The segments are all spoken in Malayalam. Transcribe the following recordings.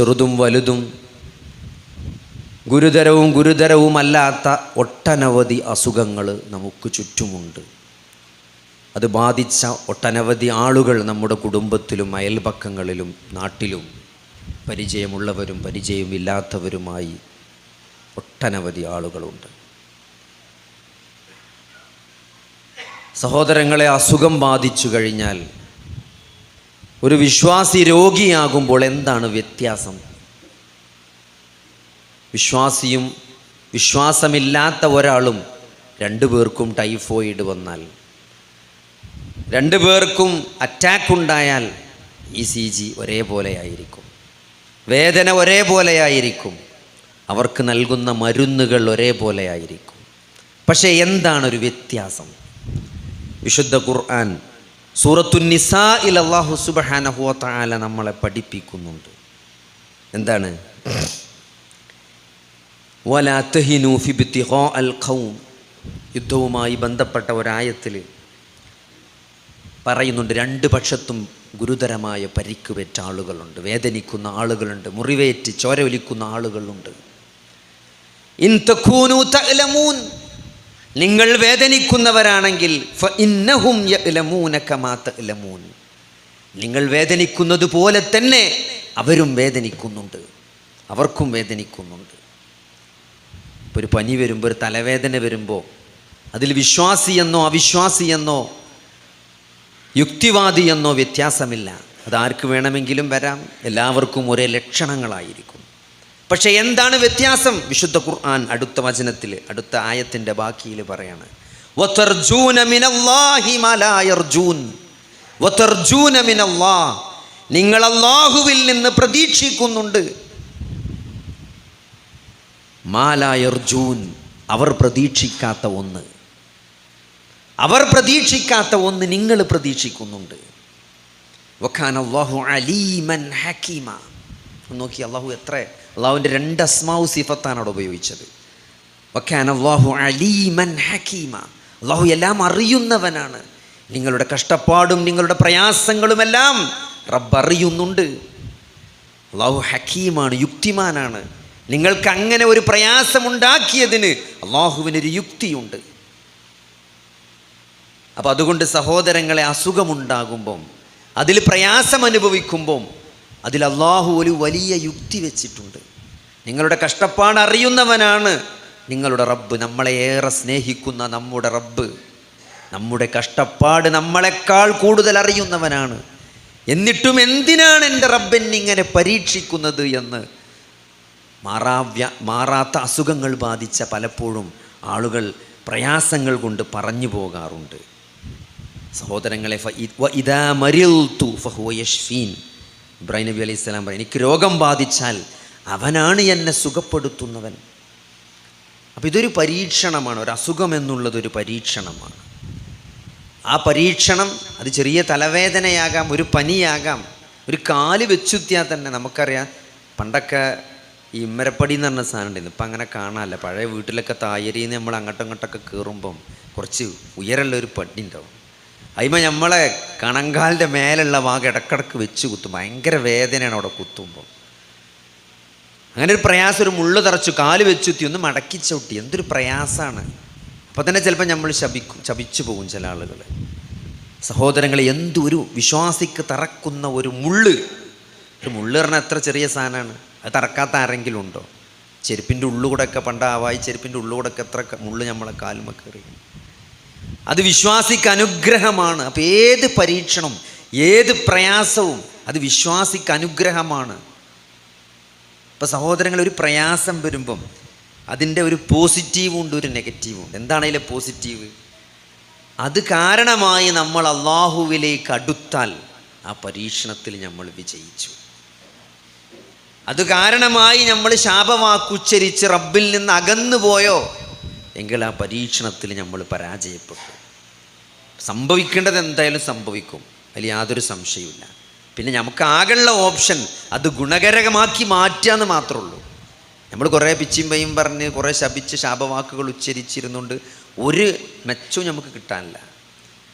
ചെറുതും വലുതും ഗുരുതരവും ഗുരുതരവുമല്ലാത്ത ഒട്ടനവധി അസുഖങ്ങൾ നമുക്ക് ചുറ്റുമുണ്ട്. അത് ബാധിച്ച ഒട്ടനവധി ആളുകൾ നമ്മുടെ കുടുംബത്തിലും അയൽപക്കങ്ങളിലും നാട്ടിലും പരിചയമുള്ളവരും പരിചയമില്ലാത്തവരുമായി ഒട്ടനവധി ആളുകളുണ്ട്. സഹോദരങ്ങളെ അസുഖം ബാധിച്ചു കഴിഞ്ഞാൽ ഒരു വിശ്വാസി രോഗിയാകുമ്പോൾ എന്താണ് വ്യത്യാസം? വിശ്വാസിയും വിശ്വാസമില്ലാത്ത ഒരാളും രണ്ടു പേർക്കും ടൈഫോയിഡ് വന്നാൽ രണ്ടു പേർക്കും അറ്റാക്ക് ഉണ്ടായാൽ ഇ സി ജി ഒരേപോലെ ആയിരിക്കും. വേദന ഒരേപോലെ ആയിരിക്കും. അവർക്ക് നൽകുന്ന മരുന്നുകൾ ഒരേപോലെ ആയിരിക്കും. പക്ഷേ എന്താണ് ഒരു വ്യത്യാസം? വിശുദ്ധ ഖുർആൻ സൂറത്തുന്നിസാ ഇൽ അള്ളാഹു സുബഹാനഹു തആല നമ്മളെ പഠിപ്പിക്കുന്നുണ്ട്. എന്താണ്? യുദ്ധവുമായി ബന്ധപ്പെട്ട ഒരായത്തിൽ പറയുന്നുണ്ട് രണ്ട് പക്ഷത്തും ഗുരുതരമായ പരിക്ക് പറ്റ ആളുകളുണ്ട്. വേദനിക്കുന്ന ആളുകളുണ്ട് മുറിവേറ്റ് ചോര ഒലിക്കുന്ന ആളുകളുണ്ട്. ഇൻ തഅലമൂൻ. നിങ്ങൾ വേദനിക്കുന്നവരാണെങ്കിൽ നിങ്ങൾ വേദനിക്കുന്നത് പോലെ തന്നെ അവരും വേദനിക്കുന്നുണ്ട്. അവർക്കും വേദനിക്കുന്നുണ്ട്. ഇപ്പോൾ ഒരു പനി വരുമ്പോൾ ഒരു തലവേദന വരുമ്പോൾ അതിൽ വിശ്വാസിയെന്നോ അവിശ്വാസിയെന്നോ യുക്തിവാദിയെന്നോ വ്യത്യാസമില്ല. അതാർക്ക് വേണമെങ്കിലും വരാം. എല്ലാവർക്കും ഒരേ ലക്ഷണങ്ങളായിരിക്കും. പക്ഷേ എന്താണ് വ്യത്യാസം? വിശുദ്ധ ഖുർആൻ അടുത്ത വചനത്തിൽ അടുത്ത ആയത്തിന്റെ ബാക്കിയിൽ പറയാണ്. "വതർജൂന മിനല്ലാഹി മാ വതർജൂന മിനല്ലാഹ്. നിങ്ങൾ അള്ളാഹുവിൽ നിന്ന് പ്രതീക്ഷിക്കുന്നുണ്ട്. മാലായർജൂൻ അവർ പ്രതീക്ഷിക്കാത്ത ഒന്ന്. അവർ പ്രതീക്ഷിക്കാത്ത ഒന്ന് നിങ്ങൾ പ്രതീക്ഷിക്കുന്നുണ്ട്. വഖാൻ അലീമൻ ഹക്കീമ. നോക്കി അള്ളാഹു എത്ര അള്ളാഹുവിന്റെ രണ്ട് അസ്മാവ് സിഫത്താണ് അവിടെ ഉപയോഗിച്ചത്. വഖാൻ അള്ളാഹു അലീമൻ ഹക്കീമ അള്ളാഹു എല്ലാം അറിയുന്നവനാണ്. നിങ്ങളുടെ കഷ്ടപ്പാടും നിങ്ങളുടെ പ്രയാസങ്ങളുമെല്ലാം റബ്ബ് അറിയുന്നുണ്ട്. അള്ളാഹു ഹക്കീമാണ് യുക്തിമാനാണ്. നിങ്ങൾക്ക് അങ്ങനെ ഒരു പ്രയാസമുണ്ടാക്കിയതിന് അള്ളാഹുവിനൊരു യുക്തിയുണ്ട്. അപ്പോൾ അതുകൊണ്ട് സഹോദരങ്ങളെ അസുഖമുണ്ടാകുമ്പം അതിൽ പ്രയാസം അനുഭവിക്കുമ്പം അതിൽ അള്ളാഹു ഒരു വലിയ യുക്തി വെച്ചിട്ടുണ്ട്. നിങ്ങളുടെ കഷ്ടപ്പാട് അറിയുന്നവനാണ്. നിങ്ങളുടെ റബ്ബ് നമ്മളെ ഏറെ സ്നേഹിക്കുന്ന നമ്മുടെ റബ്ബ്. നമ്മുടെ കഷ്ടപ്പാട് നമ്മളെക്കാൾ കൂടുതൽ അറിയുന്നവനാണ്. എന്നിട്ടും എന്തിനാണ് എന്റെ റബ്ബൻ ഇങ്ങനെ പരീക്ഷിക്കുന്നത് എന്ന് മാറാവ്യ മാറാത്ത അസുഖങ്ങൾ ബാധിച്ച പലപ്പോഴും ആളുകൾ പ്രയാസങ്ങൾ കൊണ്ട് പറഞ്ഞു പോകാറുണ്ട്. സഹോദരങ്ങളെ ഇതാ മരിൽ തു ഫഹുവ ഇബ്രാഹിം നബി അലൈഹി സ്വലാം പറയും എനിക്ക് രോഗം ബാധിച്ചാൽ അവനാണ് എന്നെ സുഖപ്പെടുത്തുന്നവൻ. അപ്പം ഇതൊരു പരീക്ഷണമാണ് ഒരു അസുഖം എന്നുള്ളത് ഒരു പരീക്ഷണമാണ്. ആ പരീക്ഷണം അത് ചെറിയ തലവേദനയാകാം ഒരു പനിയാകാം ഒരു കാൽ വെച്ചുത്തിയാൽ തന്നെ നമുക്കറിയാം പണ്ടൊക്കെ ഈ ഇമ്മരപ്പടി എന്ന് പറഞ്ഞ സാധനം ഉണ്ടായിരുന്നു. ഇപ്പം അങ്ങനെ കാണാനല്ല. പഴയ വീട്ടിലൊക്കെ തായരിയിൽ നമ്മൾ അങ്ങോട്ടും ഇങ്ങോട്ടൊക്കെ കയറുമ്പം കുറച്ച് ഉയരമുള്ള ഒരു പടി ഉണ്ടാവും. അതിമ നമ്മളെ കണങ്കാലിന്റെ മേലുള്ള ഭാഗം ഇടക്കിടക്ക് വെച്ച് കുത്തും. ഭയങ്കര വേദനയാണ് അവിടെ കുത്തുമ്പോൾ അങ്ങനെ ഒരു പ്രയാസം ഒരു മുള്ളു തറച്ചു കാൽ വെച്ചുത്തി ഒന്ന് മടക്കി ചവിട്ടി. എന്തൊരു പ്രയാസമാണ് അപ്പോൾ തന്നെ ചിലപ്പോൾ നമ്മൾ ശപിക്കും ശപിച്ചു പോകും ചില ആളുകൾ സഹോദരങ്ങളെ എന്തൊരു വിശ്വാസിക്ക് തറക്കുന്ന ഒരു മുള്ള്. ഒരു മുള്ള് പറഞ്ഞാൽ എത്ര ചെറിയ സാധനമാണ് അത് തറക്കാത്ത ആരെങ്കിലും ഉണ്ടോ? ചെരുപ്പിന്റെ ഉള്ളുകൂടെയൊക്കെ പണ്ട് ആവായി ചെരുപ്പിന്റെ ഉള്ളുകൂടെയൊക്കെ എത്ര മുള്ളു നമ്മളെ കാലുമൊക്കെ കയറി അത് വിശ്വാസിക്ക് അനുഗ്രഹമാണ്. അപ്പോൾ ഏത് പരീക്ഷണം ഏത് പ്രയാസവും അത് വിശ്വാസിക്ക് അനുഗ്രഹമാണ്. ഇപ്പോൾ സഹോദരങ്ങൾ ഒരു പ്രയാസം വരുമ്പം അതിന്റെ ഒരു പോസിറ്റീവും ഉണ്ട് ഒരു നെഗറ്റീവും ഉണ്ട്. എന്താണ് പോസിറ്റീവ് അത് കാരണമായി നമ്മൾ അള്ളാഹുവിലേക്ക് അടുത്താൽ ആ പരീക്ഷണത്തിൽ നമ്മൾ വിജയിച്ചു. അത് കാരണമായി നമ്മൾ ശാപവാക്കുച്ചരിച്ച് റബ്ബിൽ നിന്ന് അകന്നു പോയോ എങ്കിൽ ആ പരീക്ഷണത്തിൽ നമ്മൾ പരാജയപ്പെട്ടു. സംഭവിക്കേണ്ടത് എന്തായാലും സംഭവിക്കും. അതിൽ യാതൊരു സംശയമില്ല പിന്നെ നമുക്ക് ആകെയുള്ള ഓപ്ഷൻ അത് ഗുണകരമാക്കി മാറ്റുക എന്ന് മാത്രമേ ഉള്ളൂ നമ്മൾ കുറേ പിച്ചിമ്പയും പറഞ്ഞ് കുറേ ശപിച്ച് ശാപവാക്കുകൾ ഉച്ചരിച്ചിരുന്നുകൊണ്ട് ഒരു മെച്ചവും നമുക്ക് കിട്ടാനില്ല.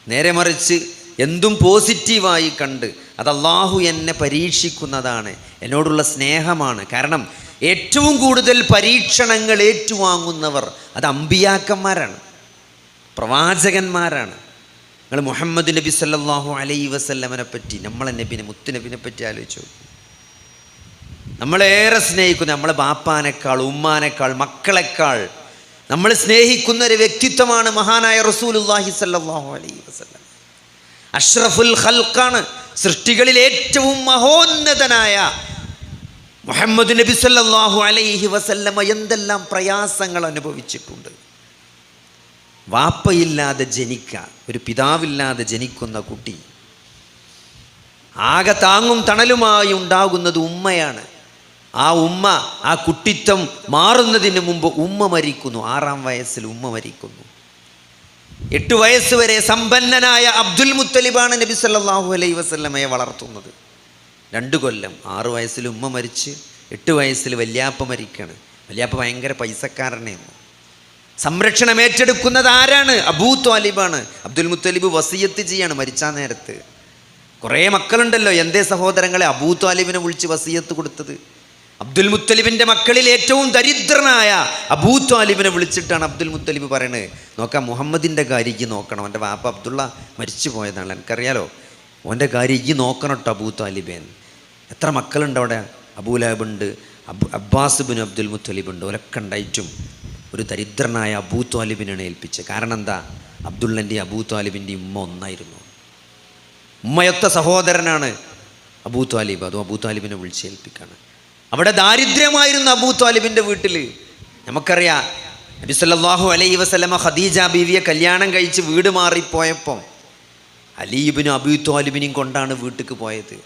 നേരെ മറിച്ച് എന്തും പോസിറ്റീവായി കണ്ട് അത് അള്ളാഹു എന്നെ പരീക്ഷിക്കുന്നതാണ്. എന്നോടുള്ള സ്നേഹമാണ്. കാരണം ഏറ്റവും കൂടുതൽ പരീക്ഷണങ്ങൾ ഏറ്റുവാങ്ങുന്നവർ അത് അമ്പിയാക്കന്മാരാണ്. പ്രവാചകന്മാരാണ്. നിങ്ങൾ മുഹമ്മദ് നബി സല്ലാഹു അലൈ വസല്ലമനെ പറ്റി നമ്മളെ നബിനെ മുത്തുനബിനെ പറ്റി ആലോചിച്ചു നമ്മളേറെ സ്നേഹിക്കുന്ന നമ്മളെ ബാപ്പാനേക്കാൾ ഉമ്മാനേക്കാൾ മക്കളെക്കാൾ നമ്മൾ സ്നേഹിക്കുന്ന ഒരു വ്യക്തിത്വമാണ് മഹാനായ റസൂലുല്ലാഹി സല്ലാഹു അലൈ വസല്ലം. അഷ്റഫുൽ ഖൽഖാണ് സൃഷ്ടികളിൽ ഏറ്റവും മഹോന്നതനായ മുഹമ്മദ് നബി സല്ലാഹു അലൈഹി വസല്ലമ എന്തെല്ലാം പ്രയാസങ്ങൾ അനുഭവിച്ചിട്ടുണ്ട്? വാപ്പയില്ലാതെ ജനിക്ക ഒരു പിതാവില്ലാതെ ജനിക്കുന്ന കുട്ടി ആകെ താങ്ങും തണലുമായി ഉണ്ടാകുന്നത് ഉമ്മയാണ്. ആ ഉമ്മ ആ കുട്ടിത്വം മാറുന്നതിന് മുമ്പ് ഉമ്മ മരിക്കുന്നു. ആറാം വയസ്സിൽ ഉമ്മ മരിക്കുന്നു. എട്ട് വയസ്സ് വരെ സമ്പന്നനായ അബ്ദുൽ മുത്തലിബാണ് നബി സല്ലാഹു അലൈഹി വസല്ലമയെ വളർത്തുന്നത്. രണ്ട് കൊല്ലം. ആറു വയസ്സിൽ ഉമ്മ മരിച്ച് എട്ട് വയസ്സിൽ വല്യാപ്പ മരിക്കാണ്. വല്യാപ്പ ഭയങ്കര പൈസക്കാരനെയാണ്. സംരക്ഷണം ഏറ്റെടുക്കുന്നത് ആരാണ്? അബൂ ത്വാലിബാണ്. അബ്ദുൽ മുത്തലിബ് വസീയത്ത് ചെയ്യാണ് മരിച്ച നേരത്ത്. കുറേ മക്കളുണ്ടല്ലോ. എന്തേ സഹോദരങ്ങളെ? അബൂ ത്വാലിബിനെ വിളിച്ച് വസീയത്ത് കൊടുത്തത്. അബ്ദുൽ മുത്തലിബിന്റെ മക്കളിൽ ഏറ്റവും ദരിദ്രനായ അബൂ ത്വാലിബിനെ വിളിച്ചിട്ടാണ് അബ്ദുൽ മുത്തലിബ് പറയുന്നത് നോക്കാം മുഹമ്മദിന്റെ കാര്യം നോക്കണം. എന്റെ വാപ്പ അബ്ദുള്ള മരിച്ചു പോയതാണ് എനിക്കറിയാലോ. ഓന്റെ കാര്യം ഈ നോക്കണം കേട്ടോ അബൂ താലിബേൻ? എത്ര മക്കളുണ്ട് അവിടെ? അബൂലാബുണ്ട് അബ് അബ്ബാസ് ബിൻ അബ്ദുൽ മുത്തലിബുണ്ട്. ഒരൊക്കെ ഉണ്ടായിട്ടും ഒരു ദരിദ്രനായ അബൂ താലിബിനാണ് ഏൽപ്പിച്ചത്. കാരണം എന്താ? അബ്ദുള്ളന്റെയും അബൂ താലിബിന്റെയും ഉമ്മ ഒന്നായിരുന്നു. ഉമ്മയൊത്ത സഹോദരനാണ് അബൂ താലിബ്. അതും അബൂ താലിബിനെ വിളിച്ചേൽപ്പിക്കാണ് അവിടെ ദാരിദ്ര്യമായിരുന്നു അബൂ താലിബിന്റെ വീട്ടിൽ നമുക്കറിയാം നബി സല്ലല്ലാഹു അലൈഹി വസല്ലമ ഖദീജ ബീവിയെ കല്യാണം കഴിച്ച് വീട് മാറിപ്പോയപ്പം അലീബിനും അബൂ ത്വാലിബിനെയും കൊണ്ടാണ് വീട്ടിലേക്ക് പോയത്.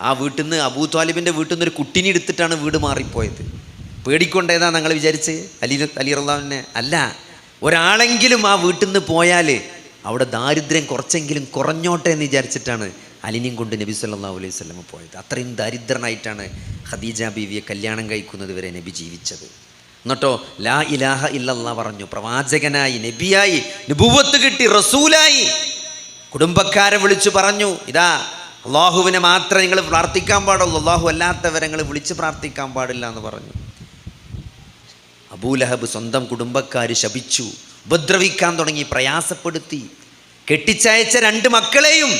ആ വീട്ടിൽ നിന്ന് അബൂ ത്വാലിബിന്റെ വീട്ടിൽ നിന്ന് ഒരു കുട്ടിനെ എടുത്തിട്ടാണ് വീട് മാറിപ്പോയത്. പേടിക്കൊണ്ടേതാ ഞങ്ങൾ വിചാരിച്ച്? അലി അലി റഹ്ലാമിനെ അല്ല. ഒരാളെങ്കിലും ആ വീട്ടിൽ നിന്ന് പോയാൽ അവിടെ ദാരിദ്ര്യം കുറച്ചെങ്കിലും കുറഞ്ഞോട്ടെ എന്ന് വിചാരിച്ചിട്ടാണ് അലിനെയും കൊണ്ട് നബി സല്ലാ അലൈഹി സ്വലം പോയത്. അത്രയും ദരിദ്രനായിട്ടാണ് ഖദീജ ബീവിയെ കല്യാണം കഴിക്കുന്നത് വരെ നബി ജീവിച്ചത്. എന്നിട്ടോ ലാ ഇലാഹ ഇല്ലല്ല പറഞ്ഞു പ്രവാചകനായി നബിയായി നുബുവത്ത് കിട്ടി റസൂലായി. കുടുംബക്കാരെ വിളിച്ചു പറഞ്ഞു ഇതാ അള്ളാഹുവിനെ മാത്രമേ നിങ്ങൾ പ്രാർത്ഥിക്കാൻ പാടുള്ളൂ. അള്ളാഹു അല്ലാത്തവരെ നിങ്ങൾ വിളിച്ച് പ്രാർത്ഥിക്കാൻ പാടില്ല എന്ന് പറഞ്ഞു. അബൂലഹബ് സ്വന്തം കുടുംബക്കാർ ശപിച്ചു ഉപദ്രവിക്കാൻ തുടങ്ങി പ്രയാസപ്പെടുത്തി. കെട്ടിച്ചയച്ച രണ്ട് മക്കളെയും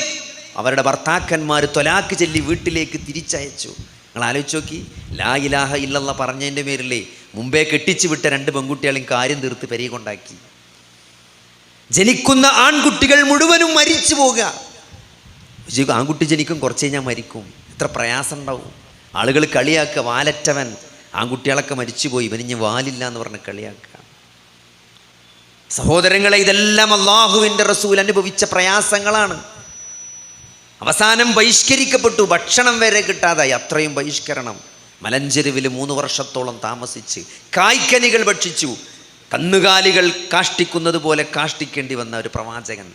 അവരുടെ ഭർത്താക്കന്മാർ തൊലാക്ക് ചൊല്ലി വീട്ടിലേക്ക് തിരിച്ചയച്ചു. നിങ്ങൾ ആലോചിച്ച് നോക്കി ലാ ഇലാഹ ഇല്ലല്ല പറഞ്ഞതിന്റെ പേരിലേ മുമ്പേ കെട്ടിച്ചു വിട്ട രണ്ട് പെൺകുട്ടികളെയും കാര്യം തീർത്ത് പെരിയ കൊണ്ടാക്കി ജനിക്കുന്ന ആൺകുട്ടികൾ മുഴുവനും മരിച്ചു പോകുക ആൺകുട്ടി ജനിക്കും കുറച്ച് കഴിഞ്ഞാൽ മരിക്കും. എത്ര പ്രയാസം ഉണ്ടാവും ആളുകൾ കളിയാക്കുക വാലറ്റവൻ. ആൺകുട്ടികളൊക്കെ മരിച്ചുപോയി ഇവനിഞ്ഞ് വാലില്ല എന്ന് പറഞ്ഞ് കളിയാക്കുക. സഹോദരങ്ങളെ ഇതെല്ലാം അള്ളാഹുവിന്റെ റസൂൽ അനുഭവിച്ച പ്രയാസങ്ങളാണ്. അവസാനം ബഹിഷ്കരിക്കപ്പെട്ടു. ഭക്ഷണം വരെ കിട്ടാതായി. അത്രയും ബഹിഷ്കരണം. മലഞ്ചെരുവിൽ മൂന്ന് വർഷത്തോളം താമസിച്ച് കായ്ക്കനികൾ ഭക്ഷിച്ചു. കന്നുകാലികൾ കാഷ്ടിക്കുന്നത് പോലെ കാഷ്ടിക്കേണ്ടി വന്ന ഒരു പ്രവാചകൻ.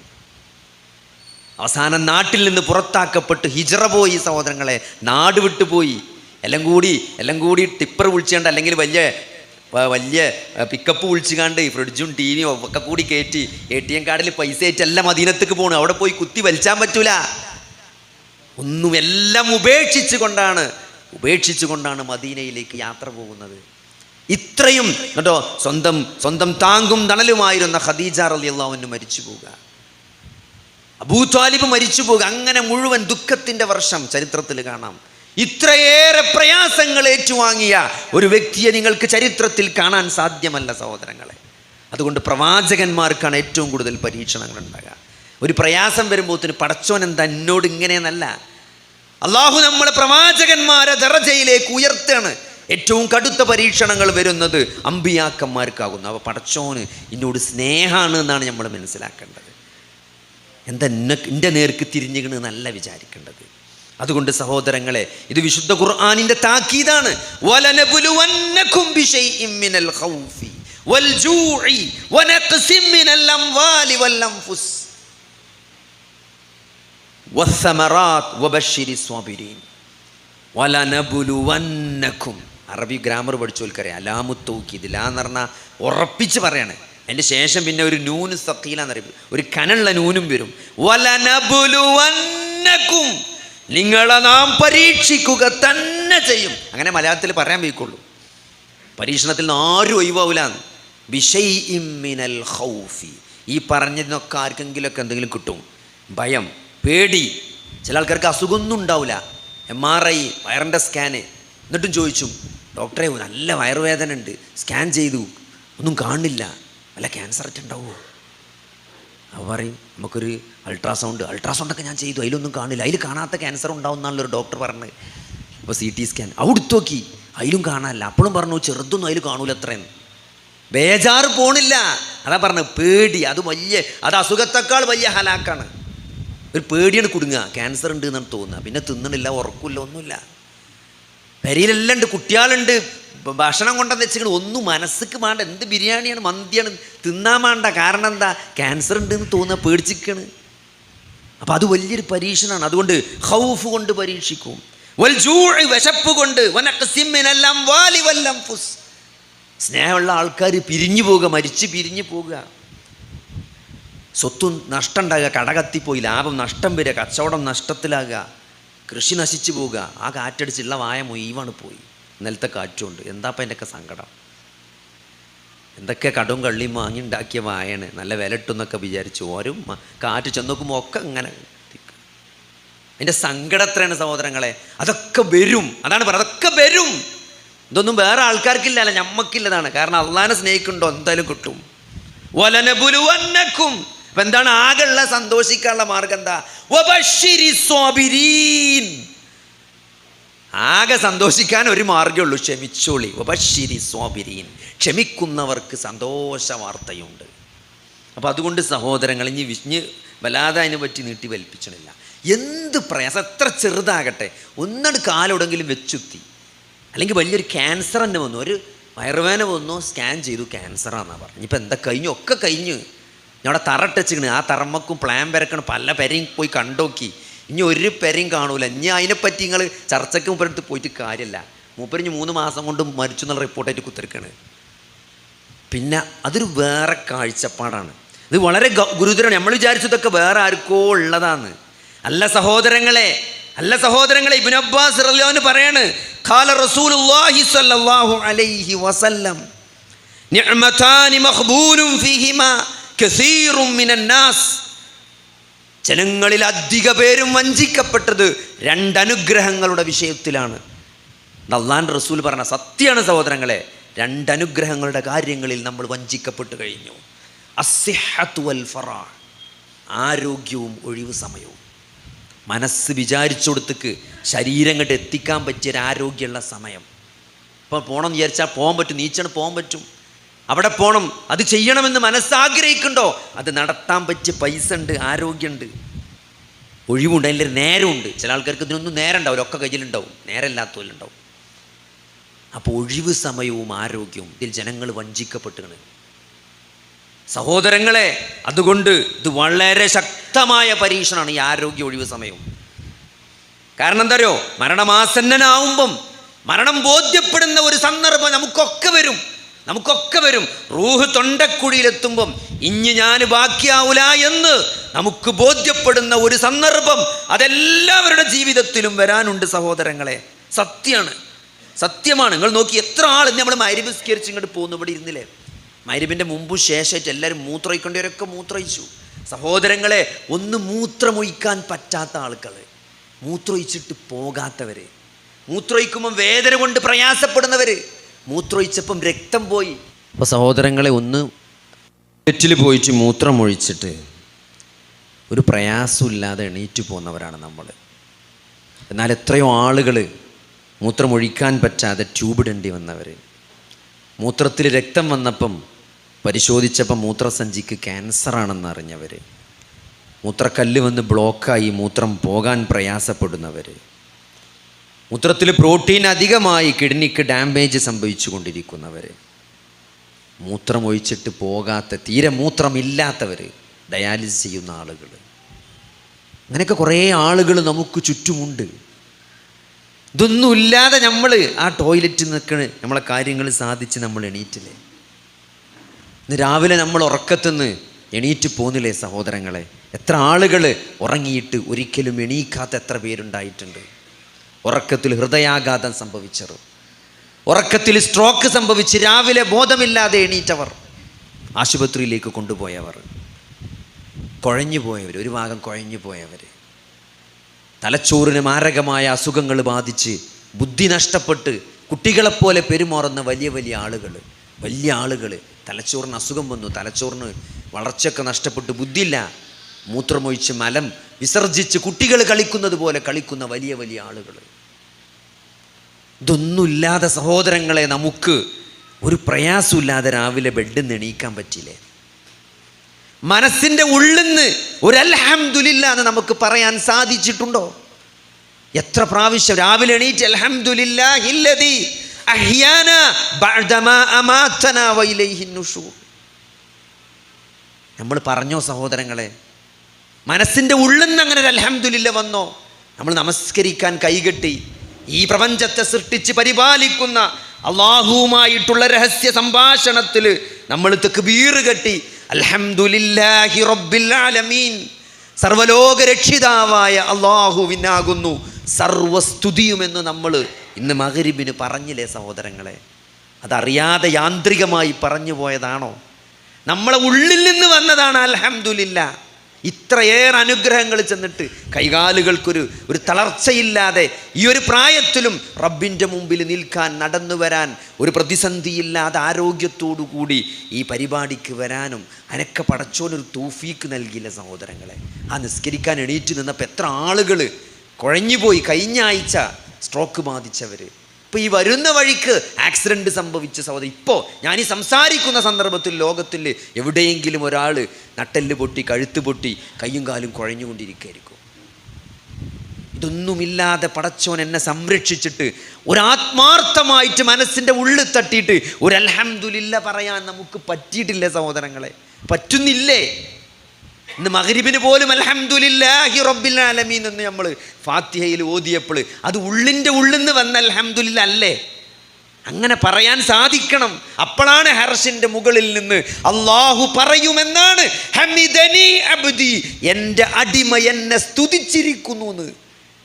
അവസാനം നാട്ടിൽ നിന്ന് പുറത്താക്കപ്പെട്ട് ഹിജറ പോയി സഹോദരങ്ങളെ. നാട് വിട്ടുപോയി എല്ലാം കൂടി എല്ലാം കൂടി ടിപ്പർ വിളിച്ചുകൊണ്ട് അല്ലെങ്കിൽ വലിയ വലിയ പിക്കപ്പ് വിളിച്ചുകാണ്ട് ഫ്രിഡ്ജും ടി വിയും ഒക്കെ കൂടി കയറ്റി എ ടി എം കാർഡിൽ പൈസ എല്ലാം മദീനത്തേക്ക് പോണു. അവിടെ പോയി കുത്തി വലിച്ചാൻ പറ്റൂല. ഒന്നും എല്ലാം ഉപേക്ഷിച്ചു കൊണ്ടാണ് ഉപേക്ഷിച്ചു കൊണ്ടാണ് മദീനയിലേക്ക് യാത്ര പോകുന്നത്. ഇത്രയും കേട്ടോ സ്വന്തം സ്വന്തം താങ്കും തണലുമായിരുന്ന ഖദീജ റളിയല്ലാഹു മരിച്ചു പോവുക. അബൂത്വാലിബ് മരിച്ചു പോവുക. അങ്ങനെ മുഴുവൻ ദുഃഖത്തിന്റെ വർഷം ചരിത്രത്തിൽ കാണാം. ഇത്രയേറെ പ്രയാസങ്ങൾ ഏറ്റുവാങ്ങിയ ഒരു വ്യക്തിയെ നിങ്ങൾക്ക് ചരിത്രത്തിൽ കാണാൻ സാധ്യമല്ല സഹോദരങ്ങളെ. അതുകൊണ്ട് പ്രവാചകന്മാർക്കാണ് ഏറ്റവും കൂടുതൽ പരീക്ഷണങ്ങൾ ഉണ്ടാകുക. ഒരു പ്രയാസം വരുമ്പോത്തിന് പടച്ചോൻ എന്താ എന്നോട് ഇങ്ങനെയെന്നല്ല. അള്ളാഹു നമ്മളെ പ്രവാചകന്മാരെ ദറജയിലേക്ക് ഉയർത്തുകയാണ്. ഏറ്റവും കടുത്ത പരീക്ഷണങ്ങൾ വരുന്നത് അമ്പിയാക്കന്മാർക്കാകുന്നു. അവ പടച്ചോന് എന്നോട് സ്നേഹമാണ് എന്നാണ് നമ്മൾ മനസ്സിലാക്കേണ്ടത്. എന്താ എന്റെ നേർക്ക് തിരിഞ്ഞിക്കണ് നല്ല വിചാരിക്കേണ്ടത്. അതുകൊണ്ട് സഹോദരങ്ങളെ ഇത് വിശുദ്ധ ഖുർആാനിന്റെ താക്കീതാണ്. വലനബുലുവന്നക്കും അറബി ഗ്രാമർ പഠിച്ചോൽക്കറിയാം അലാമുത്തൂക്കിത് ലാ എന്ന് പറഞ്ഞാൽ ഉറപ്പിച്ച് പറയാണ്. അതിന്റെ ശേഷം പിന്നെ ഒരു നൂന് സക്കീലാന്ന് അറിയും ഒരു കനുള്ള നൂനും വരും. നിങ്ങളെ നാം പരീക്ഷിക്കുക തന്നെ ചെയ്യും. അങ്ങനെ മലയാളത്തിൽ പറയാൻ വയ്ക്കുള്ളൂ പരീക്ഷണത്തിൽ നിന്ന് ആരും ഒഴിവാവില്ലാന്ന് മിനൽ ഹൗഫി ഈ പറഞ്ഞതിനൊക്കെ ആർക്കെങ്കിലുമൊക്കെ എന്തെങ്കിലും കിട്ടും. ഭയം പേടി. ചില ആൾക്കാർക്ക് അസുഖമൊന്നും ഉണ്ടാവില്ല എം ആർ ഐ വയറിന്റെ സ്കാന് എന്നിട്ടും ചോദിച്ചു. ഡോക്ടറെ നല്ല വയറുവേദന ഉണ്ട്. സ്കാൻ ചെയ്തു. ഒന്നും കാണില്ല. വല്ല ക്യാൻസർ ആയിട്ട് ഉണ്ടാവുമോ? അവ പറയും നമുക്കൊരു അൾട്രാസൗണ്ട് അൾട്രാസൗണ്ട് ഒക്കെ ഞാൻ ചെയ്തു. അതിലൊന്നും കാണില്ല. അതിൽ കാണാത്ത ക്യാൻസർ ഉണ്ടാവും എന്നാണല്ലോ ഒരു ഡോക്ടർ പറഞ്ഞത്. അപ്പോൾ സി ടി സ്കാൻ അവിടുത്തെ നോക്കി. അതിലും കാണാനില്ല. അപ്പോഴും പറഞ്ഞു ചെറുതൊന്നും അതിൽ കാണൂല അത്രയെന്ന് ബേജാറ് പോണില്ല. അതാ പറഞ്ഞു പേടി. അത് വലിയ അത് അസുഖത്തെക്കാൾ വലിയ ഹലാക്കാണ്. ഒരു പേടിയാണ് കുടുങ്ങുക. ക്യാൻസർ ഉണ്ട് എന്നാണ് തോന്നുക. പിന്നെ തിന്നണില്ല ഉറക്കില്ല ഒന്നുമില്ല. പെരയിലെല്ലാം ഉണ്ട് കുട്ടികളുണ്ട്. ഭക്ഷണം കൊണ്ടെന്ന് വെച്ചിട്ട് ഒന്നും മനസ്സിക്ക് വേണ്ട എന്ത് ബിരിയാണിയാണ് മന്തിയാണ് തിന്നാൻ വേണ്ട കാരണം എന്താ? ക്യാൻസർ ഉണ്ട് എന്ന് തോന്നുക പേടിച്ചിരിക്കണ്. അപ്പം അത് വലിയൊരു പരീക്ഷണമാണ്. അതുകൊണ്ട് ഹൗഫ് കൊണ്ട് പരീക്ഷിക്കും. വിശപ്പ് കൊണ്ട് സ്നേഹമുള്ള ആൾക്കാർ പിരിഞ്ഞു പോവുക മരിച്ച് പിരിഞ്ഞു പോവുക സ്വത്തും നഷ്ടം ഉണ്ടാകുക കട കത്തിപ്പോയി ലാഭം നഷ്ടം വരിക കച്ചവടം നഷ്ടത്തിലാകുക. കൃഷി നശിച്ചു പോവുക. ആ കാറ്റടിച്ചുള്ള വായ മുഴുവണ് പോയി. ഇന്നലത്തെ കാറ്റുണ്ട് എന്താപ്പം എന്റെയൊക്കെ സങ്കടം? എന്തൊക്കെ കടും കള്ളിയും വാങ്ങി ഉണ്ടാക്കിയ വായാണ്. നല്ല വിലട്ടുന്നൊക്കെ വിചാരിച്ചു. ഓരോ കാറ്റ് ചെന്ന് നോക്കുമ്പോൾ ഒക്കെ ഇങ്ങനെ എന്റെ സങ്കടത്രയാണ് സഹോദരങ്ങളെ? അതൊക്കെ വരും. അതാണ് പറയുന്നത് അതൊക്കെ വരും. ഇതൊന്നും വേറെ ആൾക്കാർക്കില്ലല്ല. ഞമ്മക്കില്ലതാണ്. കാരണം അള്ളാനെ സ്നേഹിക്കുന്നുണ്ടോ? എന്തായാലും കിട്ടും. അപ്പൊ എന്താണ് ആകെയുള്ള സന്തോഷിക്കാനുള്ള മാർഗം എന്താ? സ്വാബിരീൻ ആകെ സന്തോഷിക്കാൻ ഒരു മാർഗമേ ഉള്ളൂ ക്ഷമിച്ചോളി. വബശ്ശിരി സ്വാബിരീൻ ക്ഷമിക്കുന്നവർക്ക് സന്തോഷ വാർത്തയുണ്ട് അപ്പോൾ അതുകൊണ്ട് സഹോദരങ്ങൾ ഇനി വിഞ്ഞ് വല്ലാതെ അതിനെ പറ്റി നീട്ടി വലിപ്പിച്ചണില്ല. എന്ത് പ്രയാസം? എത്ര ചെറുതാകട്ടെ. ഒന്നട് കാലോടെങ്കിലും വെച്ചുത്തി. അല്ലെങ്കിൽ വലിയൊരു ക്യാൻസർ തന്നെ വന്നു. ഒരു വയറുവേന വന്നു സ്കാൻ ചെയ്തു ക്യാൻസറാണെന്നാണ് പറഞ്ഞു ഇപ്പം എന്താ? കഴിഞ്ഞു ഒക്കെ കഴിഞ്ഞു. അവിടെ തറ ആ തറമ്മക്കും പ്ലാൻ വരക്കണം. പല പെരയും പോയി കണ്ടോക്കി. ഇനി ഒരു പെരയും കാണൂല. ഇനി അതിനെപ്പറ്റി നിങ്ങൾ ചർച്ചയ്ക്ക് മുമ്പെടുത്ത് പോയിട്ട് കാര്യമില്ല മൂപ്പരിഞ്ഞ് മൂന്ന് മാസം കൊണ്ട് മരിച്ചു എന്നുള്ള റിപ്പോർട്ടായിട്ട് കുത്തിരിക്കണ്. പിന്നെ അതൊരു വേറെ കാഴ്ചപ്പാടാണ്. ഇത് വളരെ ഗുരുതരമാണ്. നമ്മൾ വിചാരിച്ചതൊക്കെ വേറെ ആർക്കോ ഉള്ളതാണ്. അല്ല സഹോദരങ്ങളെ അല്ല സഹോദരങ്ങളെ ഇബിൻ അബ്ബാസ് പറയാണ് ഖാല റസൂലുള്ളാഹി സ്വല്ലല്ലാഹു അലൈഹി വസല്ലം നിഅമതാനി ഫീഹിമാ കസീറും മിനൻ ജനങ്ങളിൽ അധിക പേരും വഞ്ചിക്കപ്പെട്ടത് രണ്ടനുഗ്രഹങ്ങളുടെ വിഷയത്തിലാണ്. അള്ളാൻ റസൂൽ പറഞ്ഞ സത്യമാണ് സഹോദരങ്ങളെ രണ്ടനുഗ്രഹങ്ങളുടെ കാര്യങ്ങളിൽ നമ്മൾ വഞ്ചിക്കപ്പെട്ട് കഴിഞ്ഞു. ഫറാ ആരോഗ്യവും ഒഴിവ് സമയവും. മനസ്സ് വിചാരിച്ചൊടുത്തേക്ക് ശരീരം കണ്ട് എത്തിക്കാൻ പറ്റിയ ഒരു ആരോഗ്യമുള്ള സമയം. ഇപ്പോൾ പോകണം എന്ന് വിചാരിച്ചാൽ പോകാൻ പറ്റും നീച്ചാണ് പോകാൻ പറ്റും. അവിടെ പോകണം അത് ചെയ്യണമെന്ന് മനസ്സാഗ്രഹിക്കുന്നുണ്ടോ? അത് നടത്താൻ പറ്റിയ പൈസ ഉണ്ട് ആരോഗ്യമുണ്ട്. ഒഴിവുണ്ട് അതിന്റെ നേരമുണ്ട്. ചില ആൾക്കാർക്ക് ഇതിനൊന്നും നേരം ഉണ്ടാവില്ല ഒക്കെ കയ്യിലുണ്ടാവും. നേരമില്ലാത്തവരുണ്ടാവും അപ്പോൾ ഒഴിവ് സമയവും ആരോഗ്യവും ഇതിൽ ജനങ്ങൾ വഞ്ചിക്കപ്പെട്ടാണ് സഹോദരങ്ങളെ അതുകൊണ്ട് ഇത് വളരെ ശക്തമായ പരീക്ഷണമാണ് ഈ ആരോഗ്യ ഒഴിവ് സമയവും. കാരണം എന്താ അറിയോ? മരണമാസന്നനാവുമ്പം മരണം ബോധ്യപ്പെടുന്ന ഒരു സന്ദർഭം നമുക്കൊക്കെ വരും. നമുക്കൊക്കെ വരും. റൂഹ് തൊണ്ടക്കുഴിയിലെത്തുമ്പം ഇഞ്ഞ് ഞാൻ ബാക്കിയാവൂല എന്ന് നമുക്ക് ബോധ്യപ്പെടുന്ന ഒരു സന്ദർഭം അതെല്ലാവരുടെ ജീവിതത്തിലും വരാനുണ്ട് സഹോദരങ്ങളെ. സത്യമാണ് സത്യമാണ്. നിങ്ങൾ നോക്കി എത്ര ആൾ നമ്മൾ മൈരവിസ്കരിച്ച് ഇങ്ങോട്ട് പോകുന്നു ഇവിടെ ഇരുന്നില്ലേ? മൈരവിന്റെ മുമ്പും ശേഷമായിട്ട് എല്ലാവരും മൂത്രമൊഴിക്കേണ്ടവരൊക്കെ മൂത്രമൊഴിച്ചു. സഹോദരങ്ങളെ ഒന്ന് മൂത്രമൊഴിക്കാൻ പറ്റാത്ത ആൾക്കൾ മൂത്രമൊഴിച്ചിട്ട് പോകാത്തവർ മൂത്രമൊഴിക്കുമ്പം വേദന കൊണ്ട് പ്രയാസപ്പെടുന്നവർ മൂത്രമൊഴിച്ചപ്പം രക്തം പോയി. അപ്പോൾ സഹോദരങ്ങളെ ഒന്ന് വെറ്റിൽ പോയിട്ട് മൂത്രമൊഴിച്ചിട്ട് ഒരു പ്രയാസമില്ലാതെ എണീറ്റ് പോകുന്നവരാണ് നമ്മൾ എന്നാൽ എത്രയോ ആളുകൾ മൂത്രമൊഴിക്കാൻ പറ്റാതെ ട്യൂബിടേണ്ടി വന്നവർ മൂത്രത്തിൽ രക്തം വന്നപ്പം പരിശോധിച്ചപ്പം മൂത്രസഞ്ചിക്ക് ക്യാൻസറാണെന്ന് അറിഞ്ഞവർ മൂത്രക്കല്ല് വന്ന് ബ്ലോക്കായി മൂത്രം പോകാൻ പ്രയാസപ്പെടുന്നവർ മൂത്രത്തിൽ പ്രോട്ടീൻ അധികമായി കിഡ്നിക്ക് ഡാമേജ് സംഭവിച്ചു കൊണ്ടിരിക്കുന്നവർ മൂത്രം ഒഴിച്ചിട്ട് പോകാത്ത തീരെ മൂത്രമില്ലാത്തവർ ഡയാലിസിസ് ചെയ്യുന്ന ആളുകൾ അങ്ങനെയൊക്കെ കുറേ ആളുകൾ നമുക്ക് ചുറ്റുമുണ്ട്. ഇതൊന്നുമില്ലാതെ നമ്മൾ ആ ടോയ്ലറ്റിൽ നിൽക്കണ് നമ്മളെ കാര്യങ്ങൾ സാധിച്ച് നമ്മൾ എണീറ്റില്ലേ? ഇന്ന് രാവിലെ നമ്മൾ ഉറക്കത്തുനിന്ന് എണീറ്റ് പോന്നില്ലേ സഹോദരങ്ങളെ? എത്ര ആളുകൾ ഉറങ്ങിയിട്ട് ഒരിക്കലും എണീക്കാത്ത എത്ര പേരുണ്ടായിട്ടുണ്ട്? ഉറക്കത്തിൽ ഹൃദയാഘാതം സംഭവിച്ചത്. ഉറക്കത്തിൽ സ്ട്രോക്ക് സംഭവിച്ച് രാവിലെ ബോധമില്ലാതെ എണീറ്റവർ. ആശുപത്രിയിലേക്ക് കൊണ്ടുപോയവർ. കുഴഞ്ഞു പോയവർ ഒരു ഭാഗം കുഴഞ്ഞു പോയവർ. തലച്ചോറിന് മാരകമായ അസുഖങ്ങൾ ബാധിച്ച് ബുദ്ധി നഷ്ടപ്പെട്ട് കുട്ടികളെപ്പോലെ പെരുമാറുന്ന വലിയ വലിയ ആളുകൾ വലിയ ആളുകൾ. തലച്ചോറിന് അസുഖം വന്നു തലച്ചോറിന് വളർച്ചയൊക്കെ നഷ്ടപ്പെട്ട് ബുദ്ധിയില്ല. മൂത്രമൊഴിച്ച് മലം വിസർജിച്ച് കുട്ടികൾ കളിക്കുന്നത് പോലെ കളിക്കുന്ന വലിയ വലിയ ആളുകൾ. ഇതൊന്നുമില്ലാതെ സഹോദരങ്ങളെ നമുക്ക് ഒരു പ്രയാസമില്ലാതെ രാവിലെ ബെഡിൽ നിന്ന് എണീക്കാൻ പറ്റില്ലേ? മനസ്സിന്റെ ഒരു അൽഹംദുലില്ല എന്ന് നമുക്ക് പറയാൻ സാധിച്ചിട്ടുണ്ടോ? എത്ര പ്രാവശ്യം രാവിലെ എണീറ്റ് അൽഹംദുലില്ലാഹില്ലദി അഹ്യാന നമ്മൾ പറഞ്ഞോ സഹോദരങ്ങളെ മനസ്സിന്റെ ഉള്ളിൽ നിന്ന് അങ്ങനെ ഒരു അൽഹംദുലില്ല വന്നോ? നമ്മൾ നമസ്കരിക്കാൻ കൈകെട്ടി ഈ പ്രപഞ്ചത്തെ സൃഷ്ടിച്ച് പരിപാലിക്കുന്ന അള്ളാഹുവുമായിട്ടുള്ള രഹസ്യ സംഭാഷണത്തിൽ നമ്മൾ തെക്ക് കെട്ടി അൽഹംദുലില്ലാഹി റബ്ബിൽ ആലമീൻ. സർവലോക രക്ഷിതാവായ അള്ളാഹുവിനാകുന്നു സർവസ്തുതിയുമെന്ന് നമ്മൾ ഇന്ന് മകരിബിന് പറഞ്ഞില്ലേ സഹോദരങ്ങളെ? അതറിയാതെ യാന്ത്രികമായി പറഞ്ഞു പോയതാണോ? നമ്മളെ ഉള്ളിൽ നിന്ന് വന്നതാണ് അൽഹംദുലില്ല ഇത്രയേറെ അനുഗ്രഹങ്ങൾ ചെന്നിട്ട് കൈകാലുകൾക്കൊരു ഒരു തളർച്ചയില്ലാതെ ഈ ഒരു പ്രായത്തിലും റബ്ബിന്റെ മുമ്പിൽ നിൽക്കാൻ നടന്നു വരാൻ ഒരു പ്രതിസന്ധിയില്ലാതെ ആരോഗ്യത്തോടു കൂടി ഈ പരിപാടിക്ക് വരാനും അനക്ക പടച്ചോനൊരു തൂഫീക്ക് നൽകിയില്ല സഹോദരങ്ങളെ. ആ നിസ്കരിക്കാൻ എണീറ്റ് നിന്നപ്പോൾ എത്ര ആളുകൾ കുഴഞ്ഞുപോയി. കഴിഞ്ഞ ആഴ്ച സ്ട്രോക്ക് ബാധിച്ചവർ ഇപ്പോൾ ഈ വരുന്ന വഴിക്ക് ആക്സിഡന്റ് സംഭവിച്ച സൗദ ഇപ്പോൾ ഞാൻ ഈ സംസാരിക്കുന്ന സന്ദർഭത്തിൽ ലോകത്തിൽ എവിടെയെങ്കിലും ഒരാൾ നട്ടെല്ല് പൊട്ടി കഴുത്ത് പൊട്ടി കയ്യും കാലും കുഴഞ്ഞുകൊണ്ടിരിക്കുകയായിരിക്കും. ഇതൊന്നുമില്ലാതെ പടച്ചോൻ എന്നെ സംരക്ഷിച്ചിട്ട് ഒരാത്മാർത്ഥമായിട്ട് മനസ്സിന്റെ ഉള്ളിൽ തട്ടിയിട്ട് ഒരു അലഹമുല്ല പറയാൻ നമുക്ക് പറ്റിയിട്ടില്ല സഹോദരങ്ങളെ? പറ്റുന്നില്ലേ? ഇന്ന് മകരിബിന് പോലും അലഹമുല്ലാഹി റബ്ബിൽ ആലമീൻ എന്ന് നമ്മൾ ഫാത്തിഹയിൽ ഓതിയപ്പോൾ അത് ഉള്ളിന്റെ ഉള്ളിൽ നിന്ന് വന്ന അലഹമുല്ല അല്ലേ? അങ്ങനെ പറയാൻ സാധിക്കണം. അപ്പോഴാണ് ഹർഷിന്റെ മുകളിൽ നിന്ന് അള്ളാഹു പറയുമെന്നാണ് ഹമിദനി അബ്ദി എന്റെ അടിമ എന്നെ സ്തുതിച്ചിരിക്കുന്നു എന്ന്.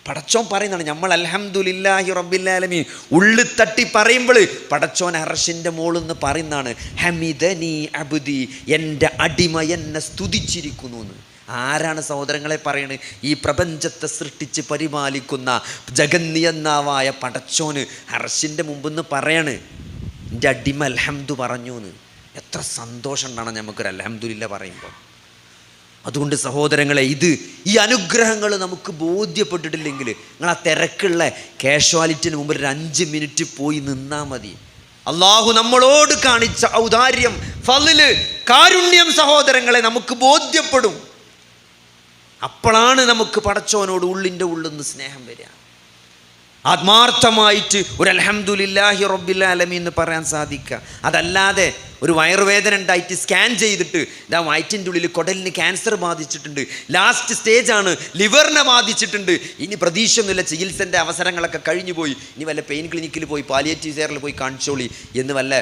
പടച്ചോൻ പറയുന്നതാണ് നമ്മൾ അലഹമുല്ലാഹി റബ്ബില്ലാലമീ ഉള്ളു തട്ടി പറയുമ്പോൾ പടച്ചോൻ അറഷിന്റെ മോളെന്ന് പറയുന്നതാണ് ഹമിദനി അബുദി എന്റെ അടിമ എന്നെ സ്തുതിച്ചിരിക്കുന്നു എന്ന് ആരാണ് സഹോദരങ്ങളെ പറയുന്നത് ഈ പ്രപഞ്ചത്തെ സൃഷ്ടിച്ച് പരിപാലിക്കുന്ന ജഗന്നിയന്നാവായ പടച്ചോന് ഹർഷിന്റെ മുമ്പെന്ന് പറയാണ് എന്റെ അടിമ അൽഹംദു പറഞ്ഞു എന്ന് എത്ര സന്തോഷം ഉണ്ടാണ് നമുക്കൊരു അലഹമുല്ല പറയുമ്പോൾ അതുകൊണ്ട് സഹോദരങ്ങളെ ഇത് ഈ അനുഗ്രഹങ്ങൾ നമുക്ക് ബോധ്യപ്പെട്ടിട്ടില്ലെങ്കിൽ നിങ്ങൾ ആ തിരക്കുള്ള കാഷ്വാലിറ്റിന് മുമ്പ് ഒരു അഞ്ച് മിനിറ്റ് പോയി നിന്നാൽ മതി. അള്ളാഹു നമ്മളോട് കാണിച്ച ഔദാര്യം ഫലിൽ കാരുണ്യം സഹോദരങ്ങളെ നമുക്ക് ബോധ്യപ്പെടും. അപ്പോഴാണ് നമുക്ക് പടച്ചോനോട് ഉള്ളിന്റെ ഉള്ളിൽ നിന്ന് സ്നേഹം വരിക. ആത്മാർത്ഥമായിട്ട് ഒരു അലഹമുല്ലാഹി റബ്ബില്ലാലമി എന്ന് പറയാൻ സാധിക്കുക. അതല്ലാതെ ഒരു വയറുവേദന ഉണ്ടായിട്ട് സ്കാൻ ചെയ്തിട്ട് ഇതാ വയറ്റിന്റെ ഉള്ളിൽ കുടലിന് ക്യാൻസർ ബാധിച്ചിട്ടുണ്ട്. ലാസ്റ്റ് സ്റ്റേജാണ് ലിവറിനെ ബാധിച്ചിട്ടുണ്ട്. ഇനി പ്രതീക്ഷയൊന്നുമില്ല ചികിത്സന്റെ അവസരങ്ങളൊക്കെ കഴിഞ്ഞു പോയി. ഇനി വല്ല പെയിൻ ക്ലിനിക്കിൽ പോയി പാലിയേറ്റീവ് കെയറിൽ പോയി കാണിച്ചോളി എന്ന് വല്ല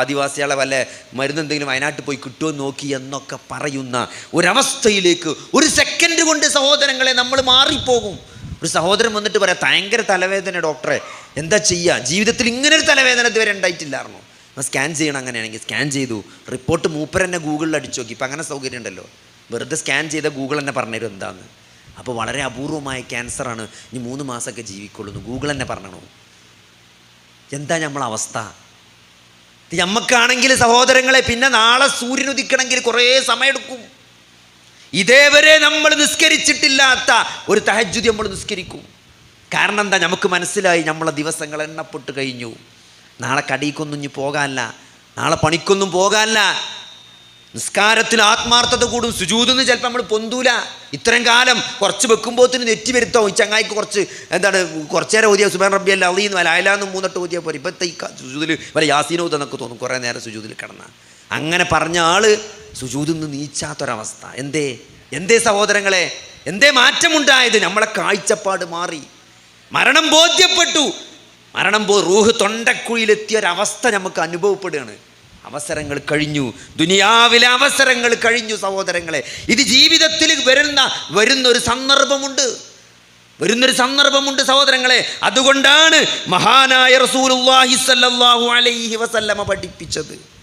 ആദിവാസികളെ വല്ല മരുന്ന് എന്തെങ്കിലും വയനാട്ടിൽ പോയി കിട്ടുമോ നോക്കി എന്നൊക്കെ പറയുന്ന ഒരവസ്ഥയിലേക്ക് ഒരു സെക്കൻഡ് കൊണ്ട് സഹോദരങ്ങളെ നമ്മൾ മാറിപ്പോകും. ഒരു സഹോദരൻ വന്നിട്ട് പറയാം ഭയങ്കര തലവേദന ഡോക്ടറെ എന്താ ചെയ്യുക ജീവിതത്തിൽ ഇങ്ങനൊരു തലവേദന ഇതുവരെ ഉണ്ടായിട്ടില്ലായിരുന്നു. എന്നാൽ സ്കാൻ ചെയ്യണം അങ്ങനെയാണെങ്കിൽ സ്കാൻ ചെയ്തു. റിപ്പോർട്ട് മൂപ്പർ തന്നെ ഗൂഗിളിൽ അടിച്ചു നോക്കി. ഇപ്പം അങ്ങനെ സൗകര്യം ഉണ്ടല്ലോ. വെറുതെ സ്കാൻ ചെയ്ത ഗൂഗിൾ തന്നെ പറഞ്ഞുതരും എന്താന്ന്. അപ്പോൾ വളരെ അപൂർവമായ ക്യാൻസറാണ് ഇനി മൂന്ന് മാസമൊക്കെ ജീവിക്കുള്ളൂ ഗൂഗിൾ തന്നെ പറഞ്ഞു എന്താ നമ്മളെ അവസ്ഥ? നമ്മക്കാണെങ്കിൽ സഹോദരങ്ങളെ പിന്നെ നാളെ സൂര്യൻ ഉദിക്കണമെങ്കിൽ കുറേ സമയമെടുക്കും. ഇതേവരെ നമ്മൾ നിസ്കരിച്ചിട്ടില്ലാത്ത ഒരു തഹജ്ജുതി നമ്മൾ നിസ്കരിക്കും. കാരണം എന്താ? നമുക്ക് മനസ്സിലായി. നമ്മളെ ദിവസങ്ങൾ എണ്ണപ്പെട്ട് കഴിഞ്ഞു. നാളെ കടിക്കൊന്നും ഇനി പോകാനല്ല. നാളെ പണിക്കൊന്നും പോകാനല്ല. നിസ്കാരത്തിൽ ആത്മാർത്ഥത കൂടും സുജൂതെന്ന് ചിലപ്പോൾ നമ്മൾ പൊന്തൂല. ഇത്രയും കാലം കുറച്ച് വെക്കുമ്പോത്തിന് നെറ്റി വരുത്തോ. ഈ ചങ്ങായിക്ക് കുറച്ച് എന്താണ് കുറച്ച് നേരം ഓതിയ സുബാൻ റബ്ബി അല്ല അളീന്ന് വല്ല അയലാന്ന് മൂന്നിട്ട് ഓതിയാൽ പോരെ. ഇപ്പോഴത്തെ ഈ സുജൂതിൽ വല്ല യാസീനോ എന്നൊക്കെ തോന്നും. കുറേ നേരം സുജൂതിൽ കിടന്ന. അങ്ങനെ പറഞ്ഞ ആൾ സുജൂതിൽ നിന്ന് നീച്ചാത്തൊരവസ്ഥ. എന്തേ? എന്തേ സഹോദരങ്ങളെ? എന്തേ മാറ്റമുണ്ടായത്? നമ്മളെ കാഴ്ചപ്പാട് മാറി. മരണം ബോധ്യപ്പെട്ടു. മരണം പോ റൂഹ് തൊണ്ടക്കുഴിയിലെത്തിയ ഒരവസ്ഥ നമുക്ക് അനുഭവപ്പെടുകയാണ്. അവസരങ്ങൾ കഴിഞ്ഞു. ദുനിയാവിലെ അവസരങ്ങൾ കഴിഞ്ഞു സഹോദരങ്ങളെ. ഇത് ജീവിതത്തിൽ വരുന്ന വരുന്നൊരു സന്ദർഭമുണ്ട്. വരുന്നൊരു സന്ദർഭമുണ്ട് സഹോദരങ്ങളെ. അതുകൊണ്ടാണ് മഹാനായ സ്വല്ലല്ലാഹു അലൈഹി വസല്ലമ പഠിപ്പിച്ചത്.